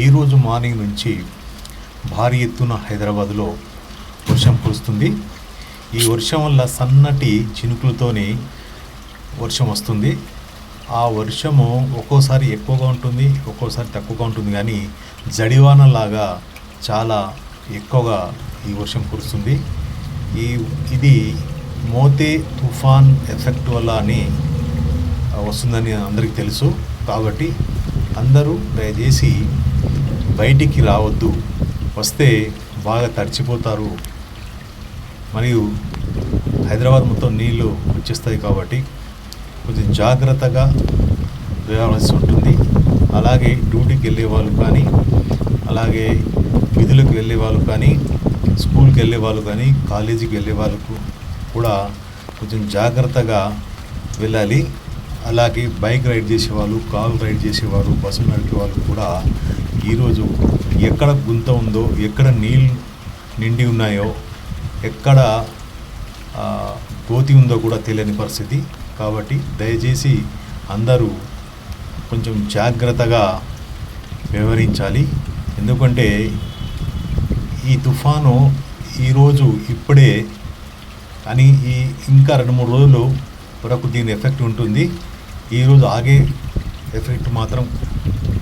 ఈరోజు మార్నింగ్ నుంచి భారీ ఎత్తున హైదరాబాద్లో వర్షం కురుస్తుంది. ఈ వర్షం వల్ల సన్నటి చినుకులతోని వర్షం వస్తుంది. ఆ వర్షము ఒక్కోసారి ఎక్కువగా ఉంటుంది ఒక్కోసారి తక్కువగా ఉంటుంది. కానీ జడివానలాగా చాలా ఎక్కువగా ఈ వర్షం కురుస్తుంది. ఈ ఇది మోతే తుఫాన్ ఎఫెక్ట్ వల్ల అని వస్తుందని అందరికీ తెలుసు. కాబట్టి అందరూ దయచేసి బయటికి రావద్దు. వస్తే బాగా తడిచిపోతారు. మరియు హైదరాబాద్ మొత్తం నీళ్ళు వచ్చేస్తాయి కాబట్టి కొంచెం జాగ్రత్తగా వెళ్ళవలసి ఉంటుంది. అలాగే డ్యూటీకి వెళ్ళే వాళ్ళు కానీ అలాగే విధులకు వెళ్ళే వాళ్ళు కానీ స్కూల్కి వెళ్ళే వాళ్ళు కానీ కాలేజీకి వెళ్ళే వాళ్ళకు కూడా కొంచెం జాగ్రత్తగా వెళ్ళాలి. అలాగే బైక్ రైడ్ చేసేవాళ్ళు కార్ రైడ్ చేసేవారు బస్సు నడిపే వాళ్ళు కూడా ఈరోజు ఎక్కడ గుంత ఉందో ఎక్కడ నీళ్ళు నిండి ఉన్నాయో ఎక్కడ కోతి గోతి ఉందో కూడా తెలియని పరిస్థితి. కాబట్టి దయచేసి అందరూ కొంచెం జాగ్రత్తగా వ్యవహరించాలి. ఎందుకంటే ఈ తుఫాను ఈరోజు ఇప్పుడే అని ఈ ఇంకా రెండు మూడు రోజులు వరకు దీని ఎఫెక్ట్ ఉంటుంది. ఈరోజు ఆగే ఎఫెక్ట్ మాత్రం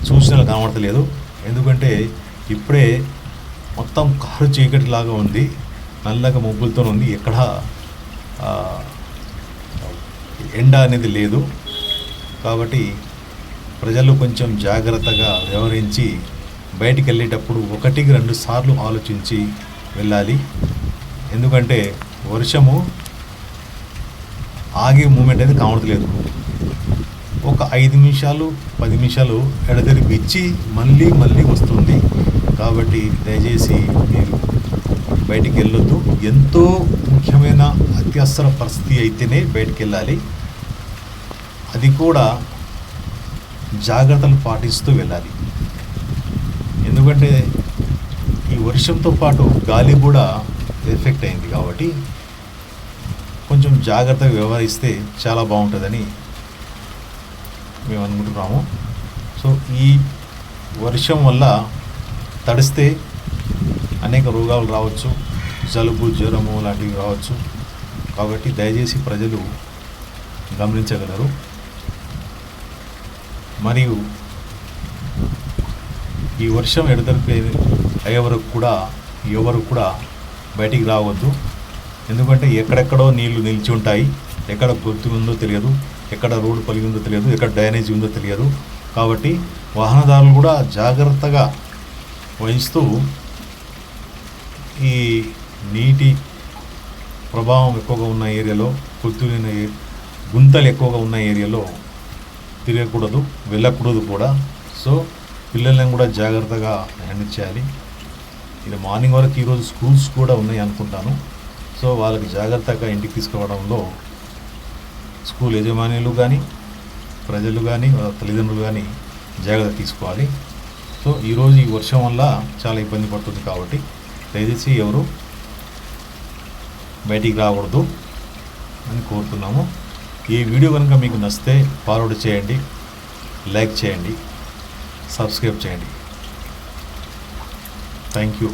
సూచనలు కనబడతలేదు ఎందుకంటే ఇప్పుడే మొత్తం కారు చీకటిలాగా ఉంది నల్లగా మబ్బులతో ఉంది. ఎక్కడ ఎండ అనేది లేదు. కాబట్టి ప్రజలు కొంచెం జాగ్రత్తగా వ్యవహరించి బయటికి వెళ్ళేటప్పుడు ఒకటికి రెండు సార్లు ఆలోచించి వెళ్ళాలి. ఎందుకంటే వర్షము ఆగే మూమెంట్ అనేది కనబడలేదు ఒక ఐదు నిమిషాలు పది నిమిషాలు ఎడతెరిపి ఇచ్చి మళ్ళీ మళ్ళీ వస్తుంది. కాబట్టి దయచేసి మీరు బయటికి వెళ్ళొద్దు. ఎంతో ముఖ్యమైన అత్యవసర పరిస్థితి అయితేనే బయటికి వెళ్ళాలి అది కూడా జాగ్రత్తలు పాటిస్తూ వెళ్ళాలి. ఎందుకంటే ఈ వర్షంతో పాటు గాలి కూడా ఎఫెక్ట్ అయింది కాబట్టి కొంచెం జాగ్రత్తగా వ్యవహరిస్తే చాలా బాగుంటుందని మేము అనుకుంటున్నాము సో ఈ వర్షం వల్ల తడిస్తే అనేక రోగాలు రావచ్చు. జలుబు జ్వరము లాంటివి రావచ్చు. కాబట్టి దయచేసి ప్రజలు గమనించగలరు. మరియు ఈ వర్షం ఎడతెరిపే అయ్యే వరకు కూడా ఎవరు కూడా బయటికి రావద్దు. ఎందుకంటే ఎక్కడెక్కడో నీళ్ళు నిలిచి ఉంటాయి. ఎక్కడ గుర్తు ఉందో తెలియదు. ఎక్కడ రోడ్డు పలిగి ఉందో తెలియదు ఎక్కడ డ్రైనేజీ ఉందో తెలియదు. కాబట్టి వాహనదారులు కూడా జాగ్రత్తగా వహిస్తూ ఈ నీటి ప్రభావం ఎక్కువగా ఉన్న ఏరియాలో కొద్దిన గుంతలు ఎక్కువగా ఉన్న ఏరియాలో తిరగకూడదు వెళ్ళకూడదు కూడా. సో పిల్లల్ని కూడా జాగ్రత్తగా హ్యాండిల్ చేయాలి. ఇది మార్నింగ్ వరకు ఈరోజు స్కూల్స్ కూడా ఉన్నాయి అనుకుంటాను. సో వాళ్ళకి జాగ్రత్తగా ఇంటికి తీసుకురావడంలో స్కూల్ యజమానులు కానీ ప్రజలు కానీ వాళ్ళ తల్లిదండ్రులు కానీ జాగ్రత్త తీసుకోవాలి. సో ఈరోజు ఈ వర్షం వల్ల చాలా ఇబ్బంది పడుతుంది కాబట్టి దయచేసి ఎవరు బయటికి రాకూడదు అని కోరుతున్నాము. ఈ వీడియో కనుక మీకు నచ్చితే ఫార్వర్డ్ చేయండి లైక్ చేయండి సబ్స్క్రైబ్ చేయండి. Thank you.